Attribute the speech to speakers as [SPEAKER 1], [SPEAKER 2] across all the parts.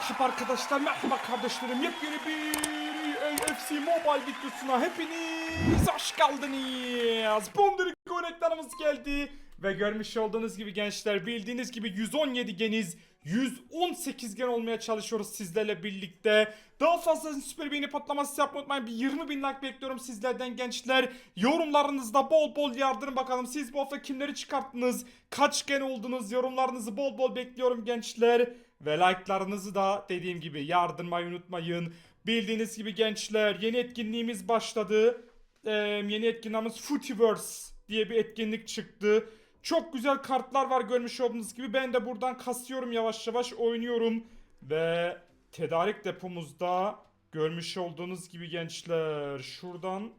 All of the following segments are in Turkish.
[SPEAKER 1] Merhaba arkadaşlar, merhaba kardeşlerim. Yepyeni bir AFC Mobile videosuna hepiniz hoş geldiniz. Bundesliga reklamımız geldi. Ve görmüş olduğunuz gibi gençler bildiğiniz gibi 117 geniz 118 gen olmaya çalışıyoruz sizlerle birlikte. Daha fazla süper beğeni patlaması yapmayı unutmayın. Bir 20 bin like bekliyorum sizlerden gençler. Yorumlarınızda bol bol yardırın bakalım. Siz bu hafta kimleri çıkarttınız? Kaç gen oldunuz? Yorumlarınızı bol bol bekliyorum gençler. Ve like'larınızı da dediğim gibi yardırmayı unutmayın. Bildiğiniz gibi gençler yeni etkinliğimiz başladı. Ee, yeni etkinliğimiz Footyverse diye bir etkinlik çıktı. Çok güzel kartlar var görmüş olduğunuz gibi. Ben de buradan kasıyorum yavaş yavaş oynuyorum. Ve tedarik depomuzda görmüş olduğunuz gibi gençler. Şuradan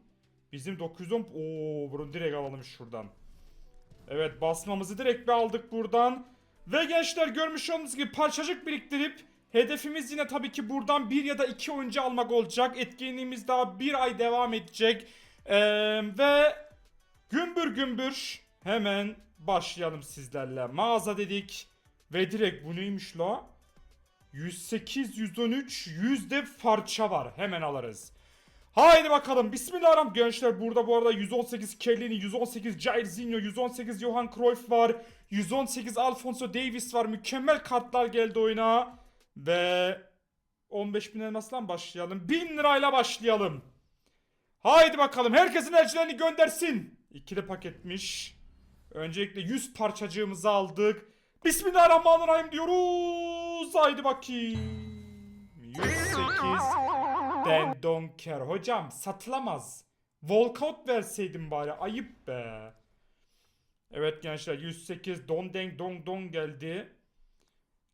[SPEAKER 1] bizim 910... Oo bunu direkt alalım şuradan. Evet basmamızı direkt bir aldık buradan. Ve gençler görmüş olduğunuz gibi parçacık biriktirip hedefimiz yine tabii ki buradan bir ya da iki oyuncu almak olacak. Etkinliğimiz daha bir ay devam edecek. Ee, ve gümbür gümbür hemen başlayalım sizlerle. Mağaza dedik ve direkt bu neymiş la? 108, 113, 100 de parça var. Hemen alırız. Haydi bakalım. Bismillahirrahmanirrahim. Gençler burada bu arada 118 Kellini, 118 Jairzinho, 118 Johan Cruyff var. 118 Alfonso Davis var. Mükemmel kartlar geldi oyuna. Ve 15 bin elmasla başlayalım. 1000 lirayla başlayalım. Haydi bakalım. Herkesin elçilerini göndersin. İkili paketmiş. Öncelikle 100 parçacığımızı aldık. Bismillahirrahmanirrahim diyoruz. Haydi bakayım. 108 Ben don't care. Hocam satılamaz. Walkout verseydin bari. Ayıp be. Evet gençler 108 Don Deng Dong Dong geldi.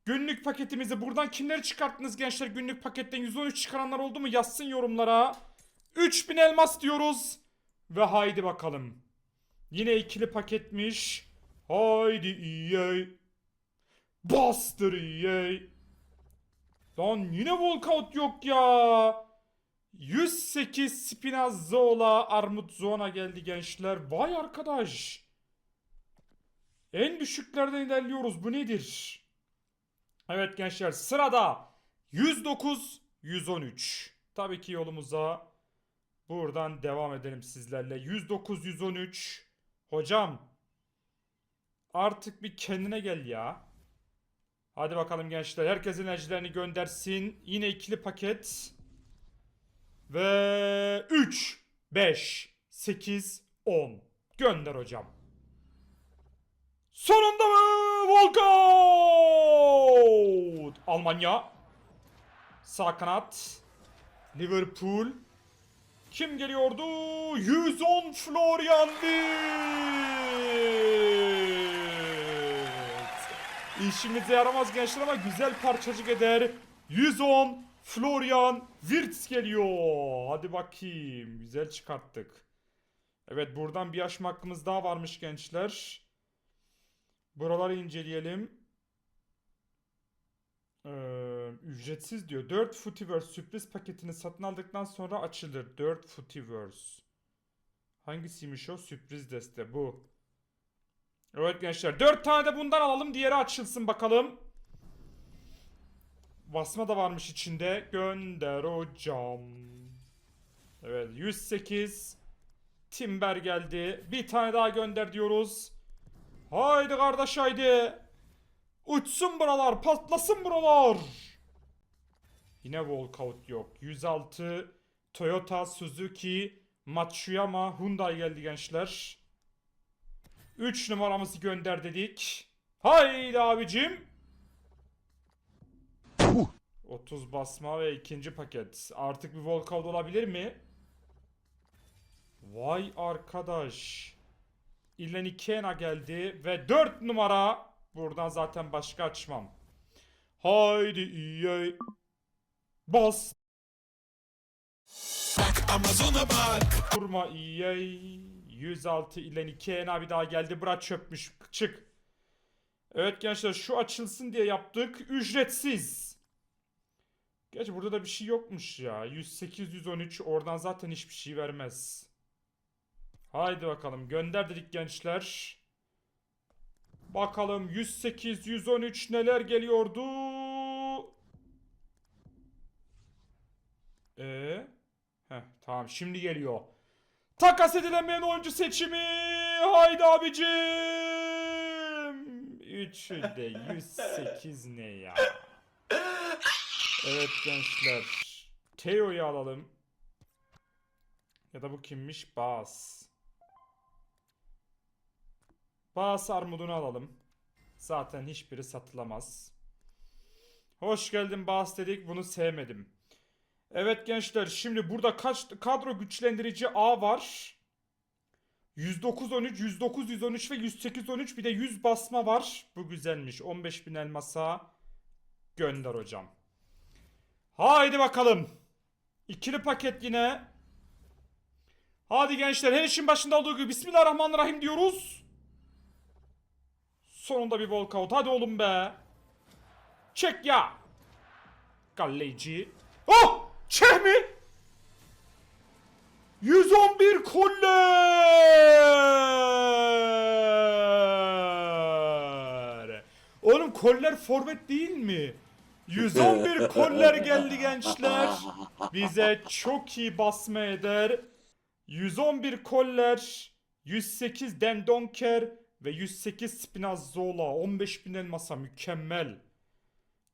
[SPEAKER 1] Günlük paketimizi buradan kimleri çıkarttınız gençler? Günlük paketten 113 çıkaranlar oldu mu? Yazsın yorumlara. 3000 elmas diyoruz. Ve haydi bakalım. Yine ikili paketmiş. Haydi EA. Bastır EA. Lan yine walkout yok ya. 108 Spinazzola Armut Zona geldi gençler. Vay arkadaş. En düşüklerden ilerliyoruz. Bu nedir? Evet gençler sırada 109 113. Tabii ki yolumuza buradan devam edelim sizlerle. 109 113. Hocam artık bir kendine gel ya. Hadi bakalım gençler. Herkes enerjilerini göndersin. Yine ikili paket. Ve 3, 5, 8, 10. Gönder hocam. Sonunda mı? Walkout! Almanya. Sağ kanat. Liverpool. Kim geliyordu? 110 Florian Wirtz. İşimize yaramaz gençler ama güzel parçacık eder. 110 Florian Wirtz geliyor. Hadi bakayım. Güzel çıkarttık. Evet buradan bir aşma hakkımız daha varmış gençler. Buraları inceleyelim. Ee, ücretsiz diyor. 4 Footyverse sürpriz paketini satın aldıktan sonra açılır. 4 Footyverse. Hangisiymiş o? Sürpriz deste bu. Evet gençler 4 tane de bundan alalım. Diğeri açılsın bakalım. Basma da varmış içinde. Gönder hocam. Evet 108. Timber geldi. Bir tane daha gönder diyoruz. Haydi kardeş haydi. Uçsun buralar, patlasın buralar. Yine walkout yok. 106 Toyota, Suzuki, Matsuyama, Hyundai geldi gençler. 3 numaramızı gönder dedik. Haydi abicim. 30 basma ve ikinci paket. Artık bir walkout olabilir mi? Vay arkadaş. İleni Kena geldi ve 4 numara. Buradan zaten başka açmam. Haydi EA. Bas.
[SPEAKER 2] Amazon'a bak.
[SPEAKER 1] Kurma EA. 106 İleni Kena bir daha geldi. Bırak çökmüş. Çık. Evet gençler şu açılsın diye yaptık. Ücretsiz. Gerçi burada da bir şey yokmuş ya. 108 113 oradan zaten hiçbir şey vermez. Haydi bakalım gönder dedik gençler. Bakalım 108 113 neler geliyordu? Ee? Heh, tamam şimdi geliyor. Takas edilemeyen oyuncu seçimi. Haydi abicim. Üçü de 108 ne ya? Evet gençler. Teo'yu alalım. Ya da bu kimmiş? Bas. Bas armudunu alalım. Zaten hiçbiri satılamaz. Hoş geldin Bas dedik. Bunu sevmedim. Evet gençler şimdi burada kaç kadro güçlendirici A var. 109 13, 109 113 ve 108 13 bir de 100 basma var. Bu güzelmiş. 15 bin elmasa gönder hocam. Haydi bakalım. İkili paket yine. Hadi gençler her işin başında olduğu gibi Bismillahirrahmanirrahim diyoruz. Sonunda bir walkout. Hadi oğlum be. Çek ya. Galleyici. Oh! Çeh mi? 111 koller. Oğlum koller forvet değil mi? 111 koller geldi gençler. Bize çok iyi basma eder. 111 koller, 108 Dendonker ve 108 Spinazzola. 15 bin elmasa mükemmel.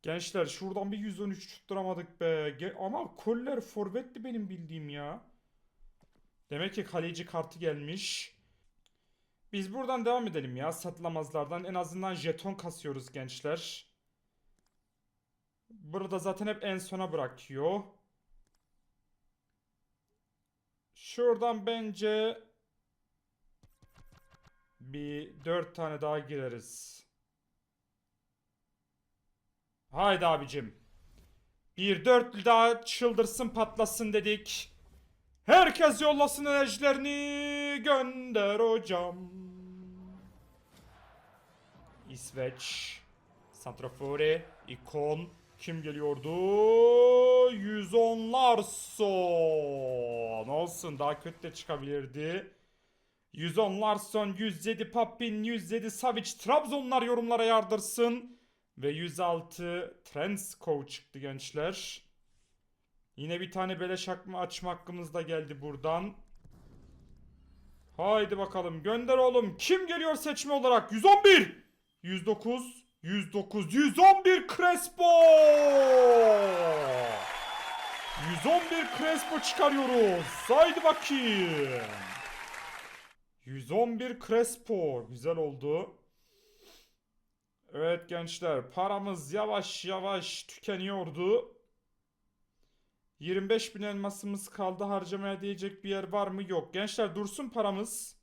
[SPEAKER 1] Gençler şuradan bir 113 tutturamadık be. Ge- Ama koller forvetti benim bildiğim ya. Demek ki kaleci kartı gelmiş. Biz buradan devam edelim ya satılamazlardan. En azından jeton kasıyoruz gençler. Burada zaten hep en sona bırakıyor. Şuradan bence bir dört tane daha gireriz. Haydi abicim. Bir dörtlü daha çıldırsın patlasın dedik. Herkes yollasın enerjilerini gönder hocam. İsveç. Santrafori. ikon. Kim geliyordu? 110'lar son. Olsun daha kötü de çıkabilirdi. 110 Larson, 107 Papin, 107 Savic, Trabzonlar yorumlara yardırsın. Ve 106 Trenskov çıktı gençler. Yine bir tane beleş akma açma hakkımız da geldi buradan. Haydi bakalım gönder oğlum. Kim geliyor seçme olarak? 111, 109, 109, 111 Crespo. 111 Crespo çıkarıyoruz. Haydi bakayım. 111 Crespo. Güzel oldu. Evet gençler paramız yavaş yavaş tükeniyordu. 25 bin elmasımız kaldı harcamaya diyecek bir yer var mı? Yok. Gençler dursun paramız.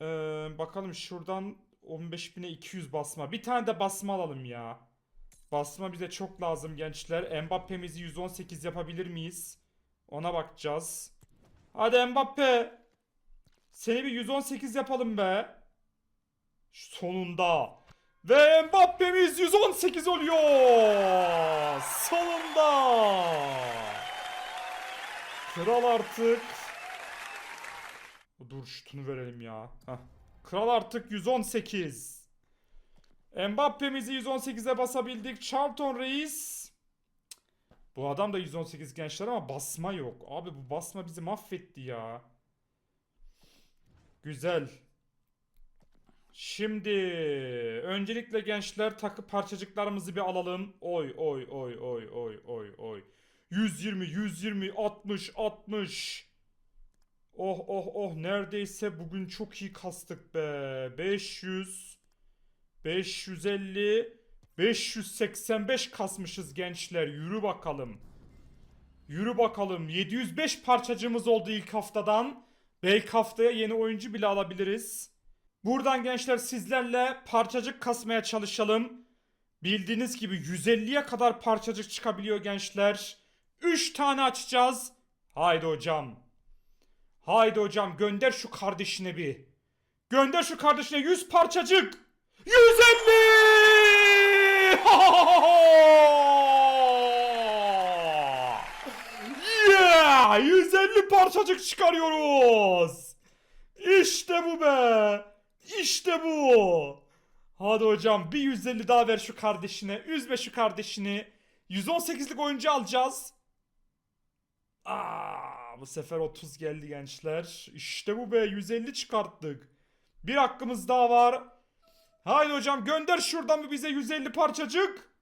[SPEAKER 1] Ee, bakalım şuradan 15 bine 200 basma. Bir tane de basma alalım ya. Basma bize çok lazım gençler. Mbappe'mizi 118 yapabilir miyiz? Ona bakacağız. Hadi Mbappe. Seni bir 118 yapalım be. Sonunda. Ve Mbappe'miz 118 oluyor. Sonunda. Kral artık. Dur şutunu verelim ya. Heh. Kral artık 118. Mbappe'mizi 118'e basabildik. Charlton Reis. Bu adam da 118 gençler ama basma yok. Abi bu basma bizi mahvetti ya. Güzel. Şimdi öncelikle gençler takı parçacıklarımızı bir alalım. Oy oy oy oy oy oy oy. 120 120 60 60. Oh oh oh neredeyse bugün çok iyi kastık be. 500 550 585 kasmışız gençler. Yürü bakalım. Yürü bakalım. 705 parçacığımız oldu ilk haftadan. Belki haftaya yeni oyuncu bile alabiliriz. Buradan gençler sizlerle parçacık kasmaya çalışalım. Bildiğiniz gibi 150'ye kadar parçacık çıkabiliyor gençler. 3 tane açacağız. Haydi hocam. Haydi hocam gönder şu kardeşine bir. Gönder şu kardeşine 100 parçacık. 150! Yeah! 150 parçacık çıkarıyoruz. İşte bu be. İşte bu. Hadi hocam bir 150 daha ver şu kardeşine. Üzme şu kardeşini. 118'lik oyuncu alacağız. Aa, bu sefer 30 geldi gençler. İşte bu be 150 çıkarttık. Bir hakkımız daha var. Haydi hocam gönder şuradan bir bize 150 parçacık.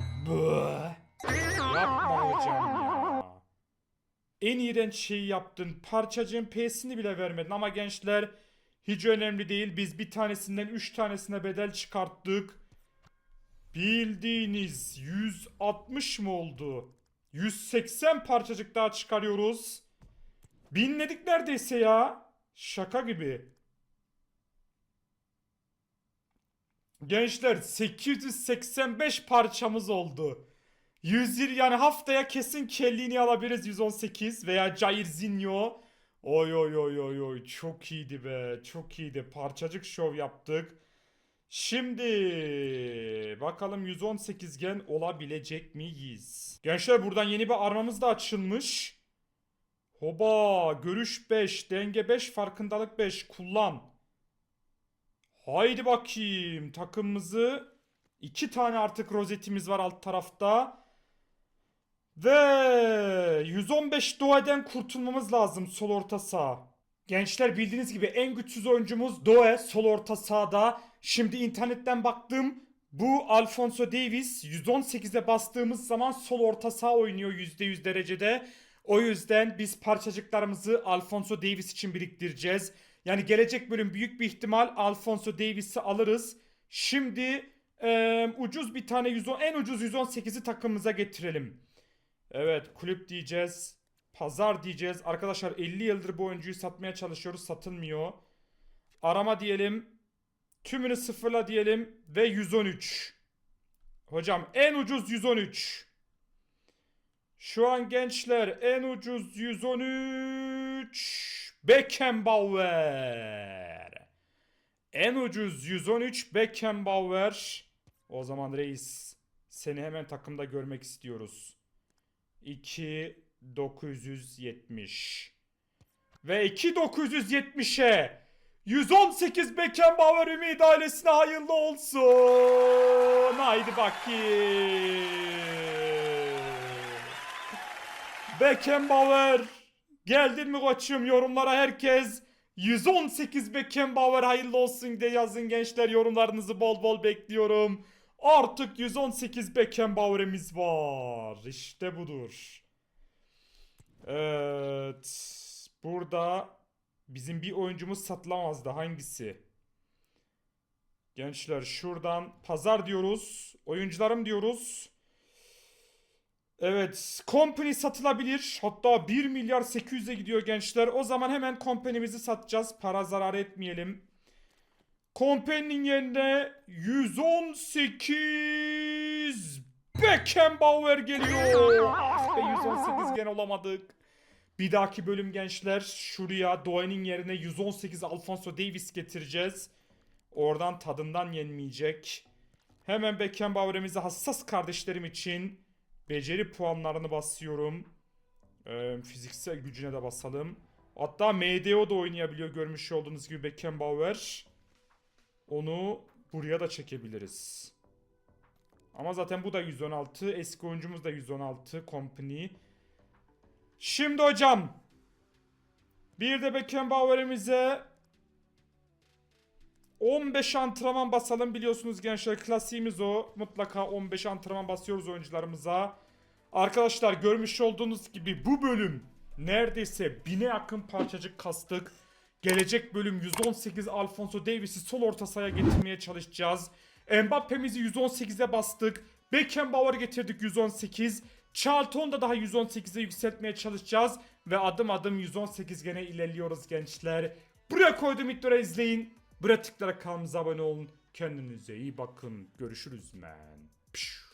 [SPEAKER 1] Bıh. Yapma hocam ya. En iğrenç şeyi yaptın. Parçacığın P'sini bile vermedin ama gençler hiç önemli değil. Biz bir tanesinden 3 tanesine bedel çıkarttık. Bildiğiniz 160 mı oldu? 180 parçacık daha çıkarıyoruz. Binledik neredeyse ya. Şaka gibi. Gençler 885 parçamız oldu. 120 yani haftaya kesin kelliğini alabiliriz 118 veya Jairzinho. Oy oy oy oy oy çok iyiydi be çok iyiydi parçacık şov yaptık. Şimdi bakalım 118 gen olabilecek miyiz? Gençler buradan yeni bir armamız da açılmış. Hoba görüş 5 denge 5 farkındalık 5 kullan. Haydi bakayım takımımızı iki tane artık rozetimiz var alt tarafta. Ve 115 Doe'den kurtulmamız lazım sol orta saha. Gençler bildiğiniz gibi en güçsüz oyuncumuz Doe sol orta sahada. Şimdi internetten baktım. Bu Alfonso Davis 118'e bastığımız zaman sol orta saha oynuyor %100 derecede. O yüzden biz parçacıklarımızı Alfonso Davis için biriktireceğiz. Yani gelecek bölüm büyük bir ihtimal Alfonso Davis'i alırız. Şimdi eee, ucuz bir tane 110, en ucuz 118'i takımımıza getirelim. Evet kulüp diyeceğiz. Pazar diyeceğiz. Arkadaşlar 50 yıldır bu oyuncuyu satmaya çalışıyoruz. Satılmıyor. Arama diyelim. Tümünü sıfırla diyelim. Ve 113. Hocam en ucuz 113. Şu an gençler en ucuz 113. Beckenbauer. En ucuz 113 Beckenbauer. O zaman reis seni hemen takımda görmek istiyoruz. 2970 ve 2970'e 118 Beckenbauer Ümit ailesine hayırlı olsun. Haydi bakayım. Beckenbauer geldin mi koçum yorumlara herkes 118 Beckenbauer hayırlı olsun diye yazın gençler yorumlarınızı bol bol bekliyorum. Artık 118 Beckenbauer'imiz var. İşte budur. Evet. Burada bizim bir oyuncumuz satılamazdı. Hangisi? Gençler şuradan pazar diyoruz. Oyuncularım diyoruz. Evet. Company satılabilir. Hatta 1 milyar 800'e gidiyor gençler. O zaman hemen company'mizi satacağız. Para zarar etmeyelim. Company'nin yerine 118 Beckenbauer geliyor. Ah be 118 gen olamadık. Bir dahaki bölüm gençler şuraya Doğan'ın yerine 118 Alfonso Davis getireceğiz. Oradan tadından yenmeyecek. Hemen Beckenbauer'imize hassas kardeşlerim için beceri puanlarını basıyorum. Ee, fiziksel gücüne de basalım. Hatta MDO da oynayabiliyor görmüş olduğunuz gibi Beckenbauer. Onu buraya da çekebiliriz. Ama zaten bu da 116. Eski oyuncumuz da 116. Company. Şimdi hocam. Bir de Beckenbauer'imize 15 antrenman basalım biliyorsunuz gençler klasiğimiz o. Mutlaka 15 antrenman basıyoruz oyuncularımıza. Arkadaşlar görmüş olduğunuz gibi bu bölüm neredeyse bine yakın parçacık kastık. Gelecek bölüm 118 Alfonso Davis'i sol orta sahaya getirmeye çalışacağız. Mbappe'mizi 118'e bastık. Beckenbauer getirdik 118. Charlton da daha 118'e yükseltmeye çalışacağız. Ve adım adım 118 gene ilerliyoruz gençler. Buraya koydum videoları izleyin. Buraya tıklayarak kanalımıza abone olun. Kendinize iyi bakın. Görüşürüz man. Pşş.